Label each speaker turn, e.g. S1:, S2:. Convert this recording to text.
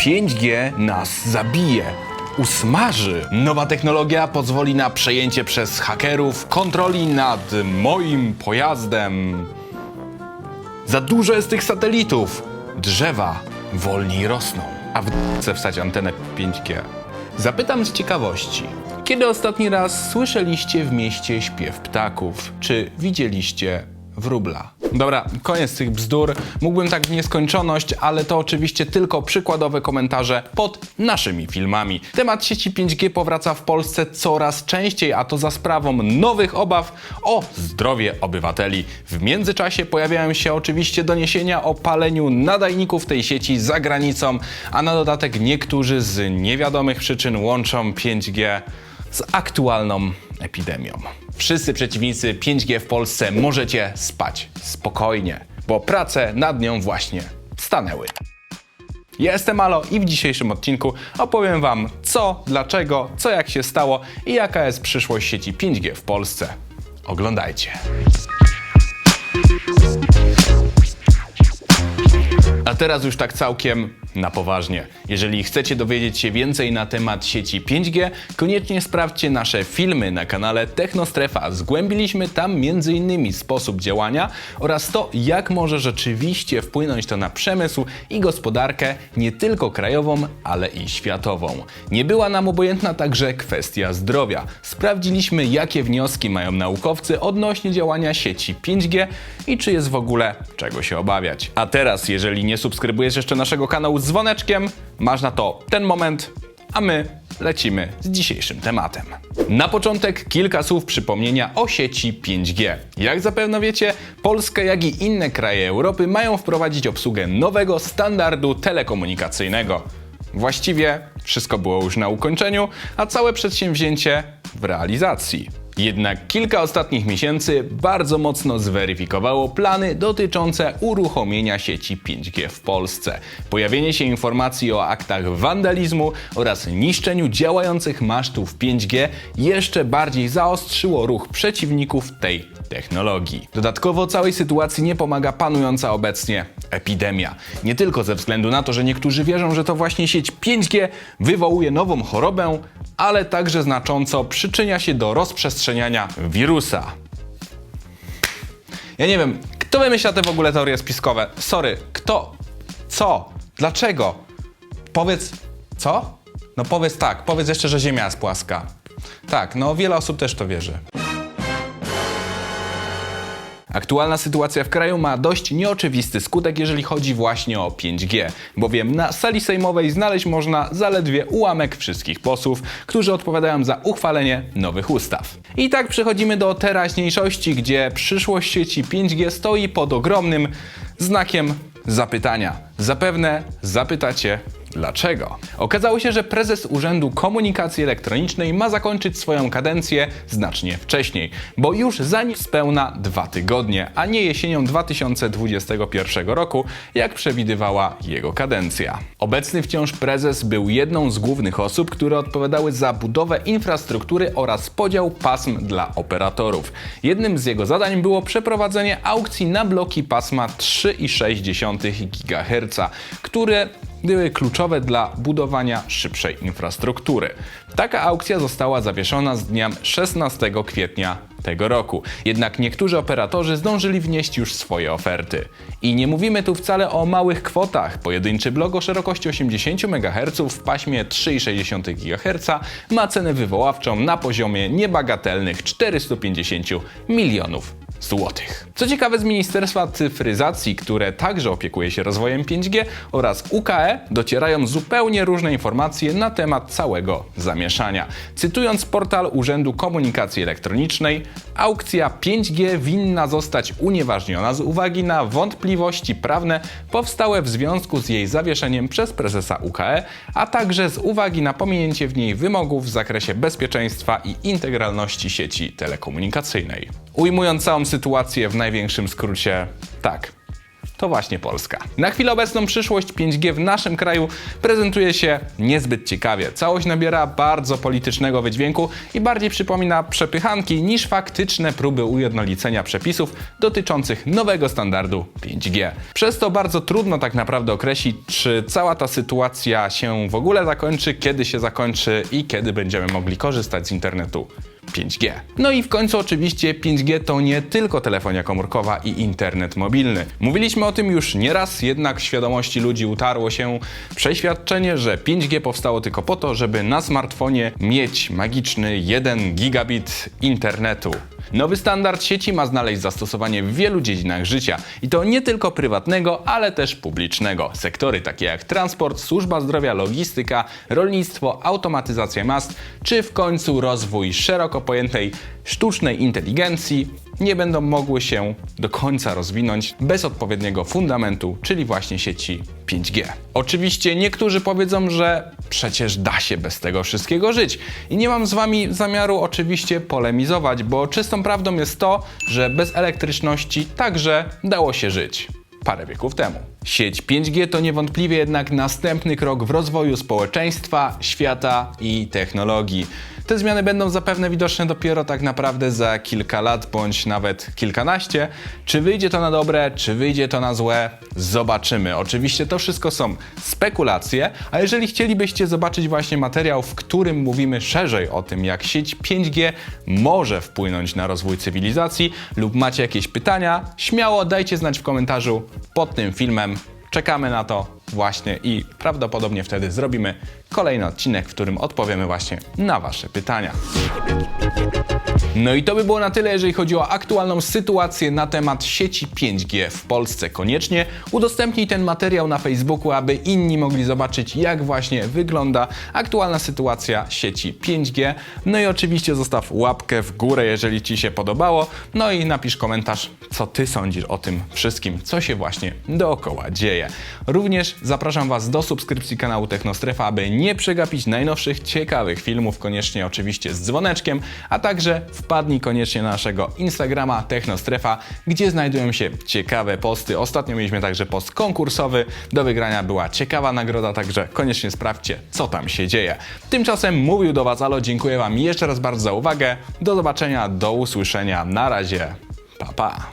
S1: 5G nas zabije. Usmaży. Nowa technologia pozwoli na przejęcie przez hakerów kontroli nad moim pojazdem. Za dużo jest tych satelitów. Drzewa wolniej rosną. A w chcę wstać antenę 5G. Zapytam z ciekawości. Kiedy ostatni raz słyszeliście w mieście śpiew ptaków? Czy widzieliście wróbla? Dobra, koniec tych bzdur. Mógłbym tak w nieskończoność, ale to oczywiście tylko przykładowe komentarze pod naszymi filmami. Temat sieci 5G powraca w Polsce coraz częściej, a to za sprawą nowych obaw o zdrowie obywateli. W międzyczasie pojawiają się oczywiście doniesienia o paleniu nadajników tej sieci za granicą, a na dodatek niektórzy z niewiadomych przyczyn łączą 5G z aktualną epidemią. Wszyscy przeciwnicy 5G w Polsce możecie spać spokojnie, bo prace nad nią właśnie stanęły. Ja jestem Alo i w dzisiejszym odcinku opowiem Wam co, dlaczego, co jak się stało i jaka jest przyszłość sieci 5G w Polsce. Oglądajcie. A teraz już tak całkiem na poważnie. Jeżeli chcecie dowiedzieć się więcej na temat sieci 5G, koniecznie sprawdźcie nasze filmy na kanale Technostrefa. Zgłębiliśmy tam m.in. sposób działania oraz to, jak może rzeczywiście wpłynąć to na przemysł i gospodarkę nie tylko krajową, ale i światową. Nie była nam obojętna także kwestia zdrowia. Sprawdziliśmy, jakie wnioski mają naukowcy odnośnie działania sieci 5G i czy jest w ogóle czego się obawiać. A teraz, jeżeli nie subskrybujesz jeszcze naszego kanału z dzwoneczkiem, masz na to ten moment, a my lecimy z dzisiejszym tematem. Na początek kilka słów przypomnienia o sieci 5G. Jak zapewne wiecie, Polska, jak i inne kraje Europy mają wprowadzić obsługę nowego standardu telekomunikacyjnego. Właściwie wszystko było już na ukończeniu, a całe przedsięwzięcie w realizacji. Jednak kilka ostatnich miesięcy bardzo mocno zweryfikowało plany dotyczące uruchomienia sieci 5G w Polsce. Pojawienie się informacji o aktach wandalizmu oraz niszczeniu działających masztów 5G jeszcze bardziej zaostrzyło ruch przeciwników tej technologii. Dodatkowo całej sytuacji nie pomaga panująca obecnie epidemia. Nie tylko ze względu na to, że niektórzy wierzą, że to właśnie sieć 5G wywołuje nową chorobę, ale także znacząco przyczynia się do rozprzestrzeniania wirusa. Ja nie wiem, kto wymyśla te w ogóle teorie spiskowe? Sorry, kto? Co? Dlaczego? Powiedz, co? No powiedz tak, powiedz jeszcze, że Ziemia jest płaska. Tak, no wiele osób też to wierzy. Aktualna sytuacja w kraju ma dość nieoczywisty skutek, jeżeli chodzi właśnie o 5G, bowiem na sali sejmowej znaleźć można zaledwie ułamek wszystkich posłów, którzy odpowiadają za uchwalenie nowych ustaw. I tak przechodzimy do teraźniejszości, gdzie przyszłość sieci 5G stoi pod ogromnym znakiem zapytania. Zapewne zapytacie, Dlaczego? Okazało się, że prezes Urzędu Komunikacji Elektronicznej ma zakończyć swoją kadencję znacznie wcześniej, bo już za niespełna dwa tygodnie, a nie jesienią 2021 roku, jak przewidywała jego kadencja. Obecny wciąż prezes był jedną z głównych osób, które odpowiadały za budowę infrastruktury oraz podział pasm dla operatorów. Jednym z jego zadań było przeprowadzenie aukcji na bloki pasma 3,6 GHz, które były kluczowe dla budowania szybszej infrastruktury. Taka aukcja została zawieszona z dniem 16 kwietnia tego roku. Jednak niektórzy operatorzy zdążyli wnieść już swoje oferty. I nie mówimy tu wcale o małych kwotach. Pojedynczy blok o szerokości 80 MHz w paśmie 3,6 GHz ma cenę wywoławczą na poziomie niebagatelnych 450 milionów złotych. Co ciekawe, z Ministerstwa Cyfryzacji, które także opiekuje się rozwojem 5G oraz UKE docierają zupełnie różne informacje na temat całego zamieszania. Cytując portal Urzędu Komunikacji Elektronicznej, aukcja 5G winna zostać unieważniona z uwagi na wątpliwości prawne powstałe w związku z jej zawieszeniem przez prezesa UKE, a także z uwagi na pominięcie w niej wymogów w zakresie bezpieczeństwa i integralności sieci telekomunikacyjnej. Ujmując całą sytuację w największym skrócie, tak. to właśnie Polska. Na chwilę obecną przyszłość 5G w naszym kraju prezentuje się niezbyt ciekawie. Całość nabiera bardzo politycznego wydźwięku i bardziej przypomina przepychanki niż faktyczne próby ujednolicenia przepisów dotyczących nowego standardu 5G. Przez to bardzo trudno tak naprawdę określić, czy cała ta sytuacja się w ogóle zakończy, kiedy się zakończy i kiedy będziemy mogli korzystać z internetu 5G. No i w końcu oczywiście 5G to nie tylko telefonia komórkowa i internet mobilny. Mówiliśmy o tym już nieraz, jednak w świadomości ludzi utarło się przeświadczenie, że 5G powstało tylko po to, żeby na smartfonie mieć magiczny 1 gigabit internetu. Nowy standard sieci ma znaleźć zastosowanie w wielu dziedzinach życia i to nie tylko prywatnego, ale też publicznego. Sektory takie jak transport, służba zdrowia, logistyka, rolnictwo, automatyzacja miast, czy w końcu rozwój szeroko pojętej sztucznej inteligencji nie będą mogły się do końca rozwinąć bez odpowiedniego fundamentu, czyli właśnie sieci 5G. Oczywiście niektórzy powiedzą, że przecież da się bez tego wszystkiego żyć. I nie mam z wami zamiaru oczywiście polemizować, bo czystą prawdą jest to, że bez elektryczności także dało się żyć parę wieków temu. Sieć 5G to niewątpliwie jednak następny krok w rozwoju społeczeństwa, świata i technologii. Te zmiany będą zapewne widoczne dopiero tak naprawdę za kilka lat bądź nawet kilkanaście. Czy wyjdzie to na dobre, czy wyjdzie to na złe, zobaczymy. Oczywiście to wszystko są spekulacje, a jeżeli chcielibyście zobaczyć właśnie materiał, w którym mówimy szerzej o tym, jak sieć 5G może wpłynąć na rozwój cywilizacji, lub macie jakieś pytania, śmiało dajcie znać w komentarzu pod tym filmem. Czekamy na to właśnie i prawdopodobnie wtedy zrobimy kolejny odcinek, w którym odpowiemy właśnie na Wasze pytania. No i to by było na tyle, jeżeli chodzi o aktualną sytuację na temat sieci 5G w Polsce. Koniecznie udostępnij ten materiał na Facebooku, aby inni mogli zobaczyć, jak właśnie wygląda aktualna sytuacja sieci 5G. No i oczywiście zostaw łapkę w górę, jeżeli Ci się podobało. No i napisz komentarz, co Ty sądzisz o tym wszystkim, co się właśnie dookoła dzieje. Również zapraszam Was do subskrypcji kanału Technostrefa, aby nie przegapić najnowszych, ciekawych filmów, koniecznie oczywiście z dzwoneczkiem, a także wpadnij koniecznie na naszego Instagrama Technostrefa, gdzie znajdują się ciekawe posty. Ostatnio mieliśmy także post konkursowy, do wygrania była ciekawa nagroda, także koniecznie sprawdźcie, co tam się dzieje. Tymczasem mówił do Was Alo, dziękuję Wam jeszcze raz bardzo za uwagę, do zobaczenia, do usłyszenia, na razie, pa pa!